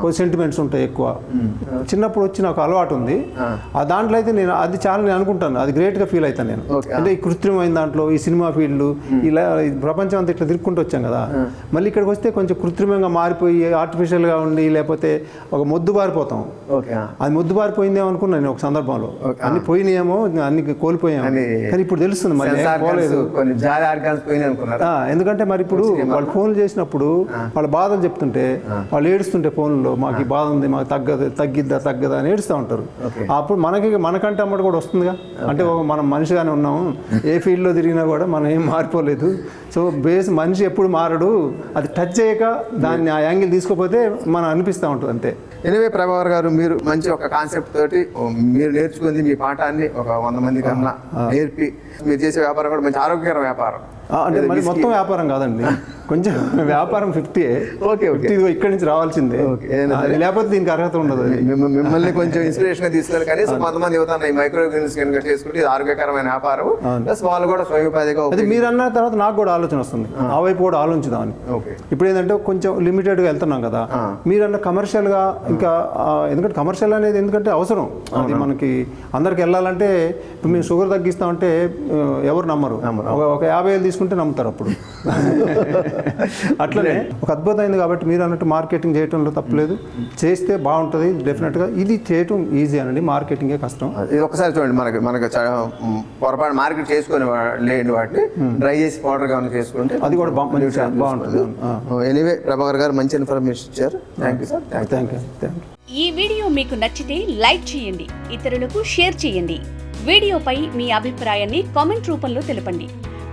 S2: కొన్ని సెంటిమెంట్స్ ఉంటాయి ఎక్కువ. చిన్నప్పుడు వచ్చి నాకు అలవాటు ఉంది. ఆ. దాంట్లో అయితే నేను అది చాలా నేను అనుకుంటాను. అది గ్రేట్గా ఫీల్ అవుతాను నేను. అంటే ఈ కృత్రిమైన దాంట్లో ఈ సినిమా ఫీల్డ్ ఇలా ఈ ప్రపంచం అంతా ఇట్లా తిరుక్కుంటూ వచ్చాం కదా. మళ్ళీ ఇక్కడికి వస్తే కొంచెం కృత్రిమంగా మారిపోయి ఆర్టిఫిషియల్గా ఉండి లేకపోతే ఒక మొద్దు బారిపోతాం.
S1: ఓకే
S2: అది మొద్దు బారిపోయిందేమో అనుకున్నాను నేను ఒక సందర్భంలో. అన్ని పోయినాయేమో అన్ని కోల్పోయాము కానీ ఇప్పుడు తెలుస్తుంది పోలేదు. ఆ, ఎందుకంటే మరి ఇప్పుడు వాళ్ళు ఫోన్లు చేసినప్పుడు వాళ్ళ బాధలు చెప్తుంటే వాళ్ళు ఏడుస్తుంటే ఫోన్లో మాకు ఈ బాధ ఉంది మాకు తగ్గదు తగ్గిద్దా తగ్గదా అని ఏడుస్తూ ఉంటారు. అప్పుడు మనకి మనకంటే అమ్మటి కూడా వస్తుందిగా. అంటే మనం మనిషిగానే ఉన్నాము. ఏ ఫీల్డ్లో తిరిగినా కూడా మనం ఏం మారిపోలేదు. సో బేస్ మనిషి ఎప్పుడు మారడు అది టచ్ చేయక దాన్ని ఆ యాంగిల్ తీసుకోపోతే మనం అనిపిస్తూ ఉంటుంది అంతే.
S1: ఎనివే ప్రభాకర్ గారు మీరు మంచి ఒక కాన్సెప్ట్ తోటి మీరు నేర్చుకుంది మీ పాఠాన్ని ఒక వంద మంది కన్నా నేర్పి. మీరు చేసే వ్యాపారం కూడా మంచి ఆరోగ్యకర వ్యాపారం.
S2: అంటే మరి మొత్తం వ్యాపారం కాదండి. కొంచెం వ్యాపారం ఫిఫ్టీ.
S1: Okay okay.
S2: ఫిఫ్టీ ఇక్కడి నుంచి రావాల్సిందే. లేకపోతే దీనికి అర్హత ఉండదు
S1: మిమ్మల్ని కొంచెం ఇన్స్పిరేషన్గా తీసుకొని కనీసం కొంతమంది యువత ఈ మైక్రో గ్రీన్స్ కనుక చేసుకుంటే ఇది ఆరోగ్యకరమైన వ్యాపారం. ప్లస్ వాళ్ళు కూడా స్వయం ఉపాధిగా
S2: అది మీరు అన్న తర్వాత నాకు కూడా ఆలోచన వస్తుంది. ఆ. వైపు కూడా ఆలోచిద్దామని.
S1: ఓకే.
S2: ఇప్పుడు ఏంటంటే కొంచెం లిమిటెడ్గా వెళ్తున్నాం కదా. మీరన్న కమర్షియల్గా ఇంకా ఆ, ఎందుకంటే కమర్షియల్ అనేది ఎందుకంటే అవసరం. అది మనకి అందరికి వెళ్ళాలంటే ఇప్పుడు మేము షుగర్ తగ్గిస్తామంటే ఎవరు నమ్మరు. ఒక యాభై వేలు తీసుకుంటే నమ్ముతారు అప్పుడు. అట్లనే ఒక అద్భుతమైంది కాబట్టి మీరు అన్నట్టు మార్కెటింగ్ చేయడంలో తప్పలేదు చేస్తే బాగుంటుంది డెఫినెట్గా ఇది చేయటం ఈజీ అనండి. మార్కెటింగే కష్టం.
S1: ఇది ఒకసారి చూడండి. మనకి మనకి పొరపాటు మార్కెట్ చేసుకుని లేని వాటిని డ్రై చేసి పౌడర్గా చేసుకుంటే
S2: అది కూడా బాగుంటుంది.
S1: ఎనీవే ప్రభాకర్ గారు మంచి ఇన్ఫర్మేషన్ ఇచ్చారు. Thank you sir. Thank
S2: you. Thank you.
S3: ఈ వీడియో మీకు నచ్చితే లైక్ చేయండి. ఇతరులకు షేర్ చేయండి. వీడియోపై మీ అభిప్రాయాన్ని కామెంట్ రూపంలో తెలపండి.